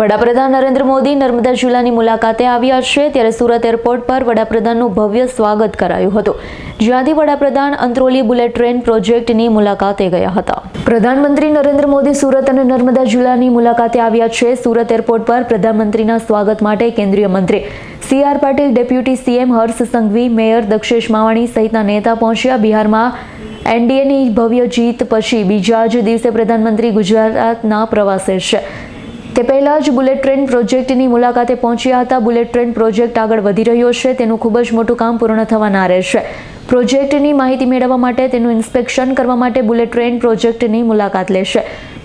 વડાપ્રધાન નરેન્દ્ર મોદી નર્મદા જિલ્લાની મુલાકાતે આવ્યા છે ત્યારે સુરત એરપોર્ટ પર વડાપ્રધાનનું ભવ્ય સ્વાગત કરાયું હતું, જ્યાંથી વડાપ્રધાન અંત્રોલી બુલેટ ટ્રેન પ્રોજેક્ટની મુલાકાતે ગયા હતા. પ્રધાનમંત્રી નરેન્દ્ર મોદી સુરત અને નર્મદા જિલ્લાની મુલાકાતે આવ્યા છે. સુરત એરપોર્ટ પર પ્રધાનમંત્રીના સ્વાગત માટે કેન્દ્રીય મંત્રી C R Patil, deputy CM Harsh Sanghavi, mayor Dakshesh Mavani સહિતના નેતા પહોંચ્યા. બિહારમાં એનડીએની ભવ્ય જીત પછી બીજા જ દિવસે પ્રધાનમંત્રી ગુજરાતના પ્રવાસે છે. તે પહેલા જ બુલેટ ટ્રેન પ્રોજેક્ટની મુલાકાતે પહોંચ્યા હતા. બુલેટ ટ્રેન પ્રોજેક્ટ આગળ વધી રહ્યો છે. તેનું ખૂબ જ મોટું કામ પૂર્ણ થવાના રહેશે. પ્રોજેક્ટની માહિતી મેળવવા માટે તેનું ઇન્સ્પેક્શન કરવા માટે બુલેટ ટ્રેન પ્રોજેક્ટની મુલાકાત લેશે.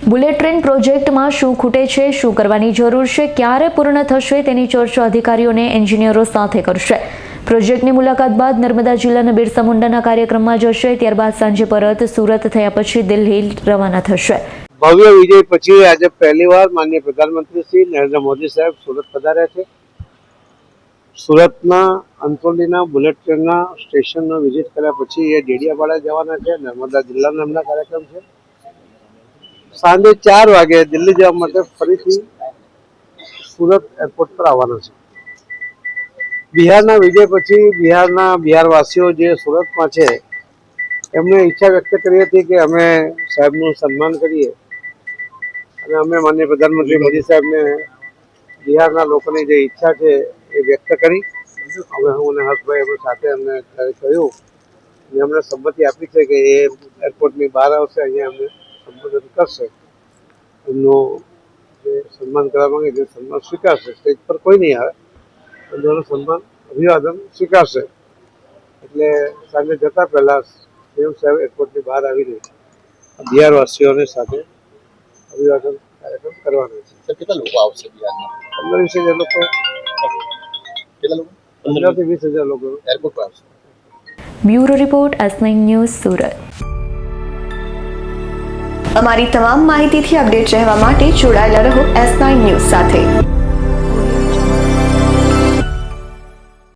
બુલેટ ટ્રેન પ્રોજેક્ટમાં શું ખૂટે છે, શું કરવાની જરૂર છે, ક્યારે પૂર્ણ થશે તેની ચર્ચા અધિકારીઓને એન્જિનિયરો સાથે કરશે. પ્રોજેક્ટની મુલાકાત બાદ નર્મદા જિલ્લાના બિરસા મુંડાના કાર્યક્રમમાં જશે. ત્યારબાદ સાંજે પરત સુરત થયા પછી દિલ્હી રવાના થશે. ભવ્ય વિજય પછી આજે પહેલી વાર માનનીય પ્રધાનમંત્રી શ્રી નરેન્દ્ર મોદી સાહેબ સુરત પધાર્યા છે. સુરતના અંતોલીના બુલેટ ટ્રેનના સ્ટેશનનો વિઝિટ કર્યા પછી એ ડેડિયાપાડા જવાના છે. નર્મદા જિલ્લાના એમના કાર્યક્રમ છે. સાંજે ચાર વાગે દિલ્હી જવા માટે ફરીથી સુરત એરપોર્ટ પર આવવાના છે. બિહારના વિજય પછી બિહારના બિહારવાસીઓ જે સુરતમાં છે એમણે ઈચ્છા વ્યક્ત કરી હતી કે અમે સાહેબનું સન્માન કરીએ. અને અમે માનનીય પ્રધાનમંત્રી મોદી સાહેબને બિહારના લોકોની જે ઈચ્છા છે એ વ્યક્ત કરી. અમે હું અને હર્ષભાઈ અમે સાથે અમને કહ્યું અને અમને સંમતિ આપી છે કે એ એરપોર્ટની બહાર આવશે, અહીંયા અમને સંબોધન કરશે. એમનું જે સન્માન કરવા માંગે તે સન્માન સ્વીકારશે. સ્ટેજ પર કોઈ નહીં આવે તેનું સન્માન અભિવાદન સ્વીકારશે. એટલે સાંજે જતા પહેલાં સીએમ સાહેબ એરપોર્ટની બહાર આવીને બિહારવાસીઓની સાથે અભિવાદન કાર્યક્રમ કરવાનો છે. સર કેટલા લોકો આવશે બિહારમાં? પંદર વીસ હજાર લોકો. કેટલા લોકો? પંદરથી વીસ હજાર લોકો. એરપોર્ટ પર આવશે. Bureau report S news Surat. અમારી તમામ માહિતીથી અપડેટ રહેવા માટે જોડાયેલા રહો એસ નાઇન ન્યૂઝ સાથે.